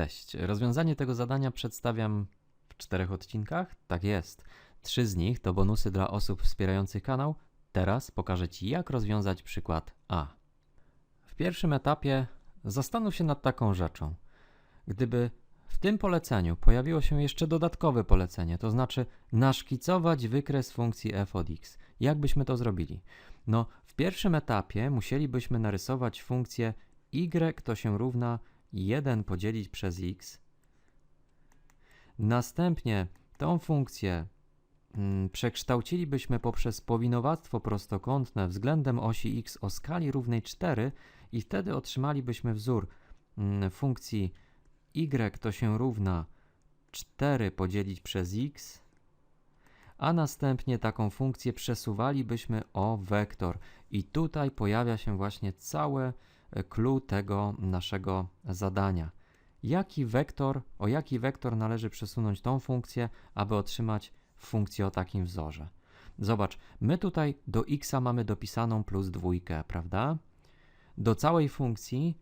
Cześć. Rozwiązanie tego zadania przedstawiam w czterech odcinkach. Tak jest. Trzy z nich to bonusy dla osób wspierających kanał. Teraz pokażę Ci, jak rozwiązać przykład A. W pierwszym etapie zastanów się nad taką rzeczą. Gdyby w tym poleceniu pojawiło się jeszcze dodatkowe polecenie, to znaczy naszkicować wykres funkcji f od x. Jak byśmy to zrobili? No, w pierwszym etapie musielibyśmy narysować funkcję y to się równa 1 podzielić przez x. Następnie tą funkcję mm, przekształcilibyśmy poprzez powinowactwo prostokątne względem osi x o skali równej 4 i wtedy otrzymalibyśmy wzór mm, funkcji y to się równa 4 podzielić przez x, a następnie taką funkcję przesuwalibyśmy o wektor. I tutaj pojawia się właśnie całe clue tego naszego zadania. Jaki wektor, o jaki wektor należy przesunąć tą funkcję, aby otrzymać funkcję o takim wzorze? Zobacz, my tutaj do x mamy dopisaną plus dwójkę, prawda? Do całej funkcji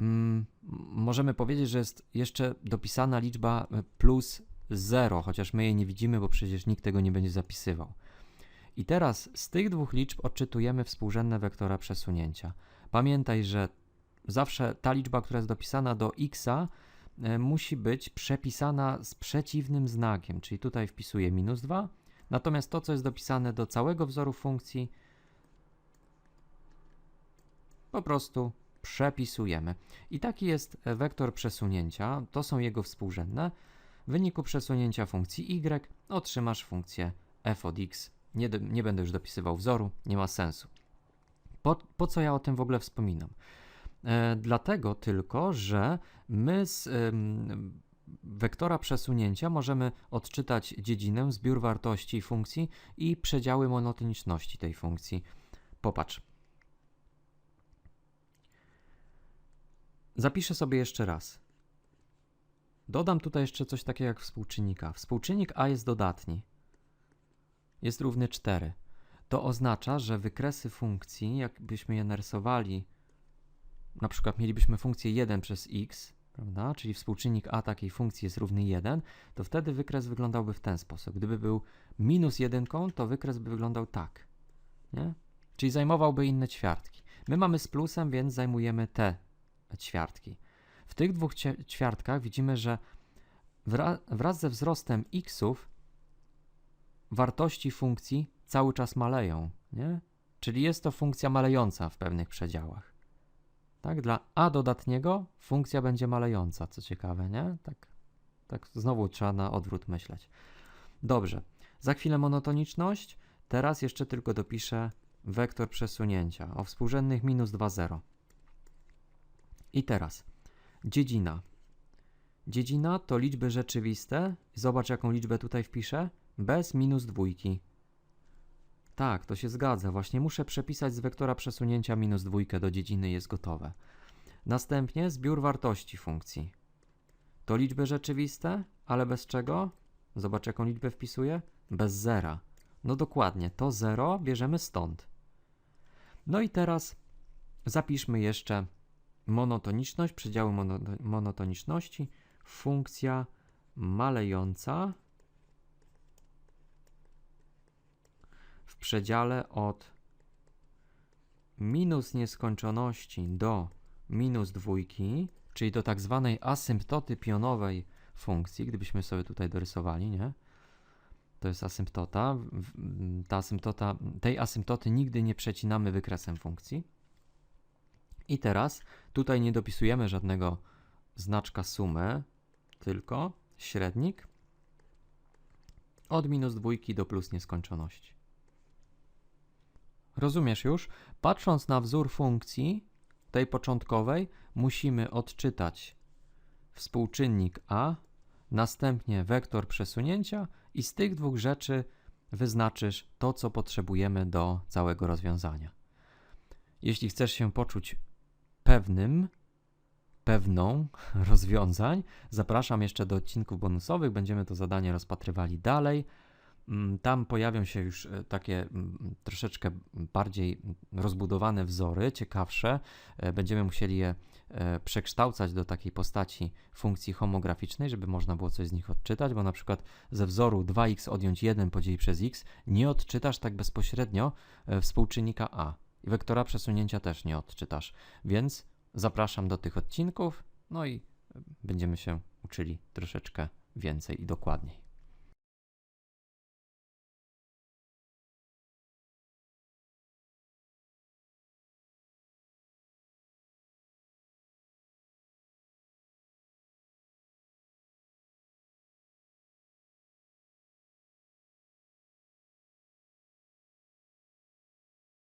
mm, możemy powiedzieć, że jest jeszcze dopisana liczba plus 0, chociaż my jej nie widzimy, bo przecież nikt tego nie będzie zapisywał. I teraz z tych dwóch liczb odczytujemy współrzędne wektora przesunięcia. Pamiętaj, że zawsze ta liczba, która jest dopisana do x, e, musi być przepisana z przeciwnym znakiem, czyli tutaj wpisuję minus 2, natomiast to, co jest dopisane do całego wzoru funkcji, po prostu przepisujemy. I taki jest wektor przesunięcia, to są jego współrzędne. W wyniku przesunięcia funkcji y otrzymasz funkcję f od x. Nie, nie będę już dopisywał wzoru, nie ma sensu. Po, po co ja o tym w ogóle wspominam? E, dlatego tylko, że my z wektora przesunięcia możemy odczytać dziedzinę, zbiór wartości funkcji i przedziały monotoniczności tej funkcji. Popatrz. Zapiszę sobie jeszcze raz. Dodam tutaj jeszcze coś takiego jak współczynnika. Współczynnik a jest dodatni. Jest równy 4 to oznacza, że wykresy funkcji, jakbyśmy je narysowali, na przykład mielibyśmy funkcję 1 przez x, prawda, czyli współczynnik a takiej funkcji jest równy 1, to wtedy wykres wyglądałby w ten sposób. Gdyby był minus 1, to wykres by wyglądał tak, nie? czyli zajmowałby inne ćwiartki. My mamy z plusem, więc zajmujemy te ćwiartki. W tych dwóch ćwiartkach widzimy, że wraz, ze wzrostem xów wartości funkcji cały czas maleją, nie? Czyli jest to funkcja malejąca w pewnych przedziałach. Tak, dla a dodatniego funkcja będzie malejąca, co ciekawe, nie? Tak, tak znowu trzeba na odwrót myśleć. Dobrze, za chwilę monotoniczność. Teraz jeszcze tylko dopiszę wektor przesunięcia o współrzędnych minus 2, 0. I teraz dziedzina. Dziedzina to liczby rzeczywiste. Zobacz, jaką liczbę tutaj wpiszę. Bez minus dwójki. Tak, to się zgadza. Właśnie muszę przepisać z wektora przesunięcia minus dwójkę do dziedziny jest gotowe. Następnie zbiór wartości funkcji. To liczby rzeczywiste, ale bez czego? Zobacz, jaką liczbę wpisuję. Bez zera. No dokładnie, to zero bierzemy stąd. No i teraz zapiszmy jeszcze monotoniczność, przedziały monotoniczności. Funkcja malejąca przedziale od minus nieskończoności do minus dwójki, czyli do tak zwanej asymptoty pionowej funkcji, gdybyśmy sobie tutaj dorysowali, nie? To jest asymptota. Ta asymptota, tej asymptoty nigdy nie przecinamy wykresem funkcji. I teraz tutaj nie dopisujemy żadnego znaczka sumy, tylko średnik od minus dwójki do plus nieskończoności. Rozumiesz już? Patrząc na wzór funkcji, tej początkowej, musimy odczytać współczynnik a, następnie wektor przesunięcia i z tych dwóch rzeczy wyznaczysz to, co potrzebujemy do całego rozwiązania. Jeśli chcesz się poczuć pewnym, pewną rozwiązań, zapraszam jeszcze do odcinków bonusowych. Będziemy to zadanie rozpatrywali dalej. Mm, Tam pojawią się już e, takie mm, troszeczkę bardziej rozbudowane wzory, ciekawsze. E, Będziemy musieli je e, przekształcać do takiej postaci funkcji homograficznej, żeby można było coś z nich odczytać, bo na przykład ze wzoru 2x odjąć 1 podzielić przez x nie odczytasz tak bezpośrednio współczynnika a. I wektora przesunięcia też nie odczytasz. Więc zapraszam do tych odcinków, no i będziemy się uczyli troszeczkę więcej i dokładniej.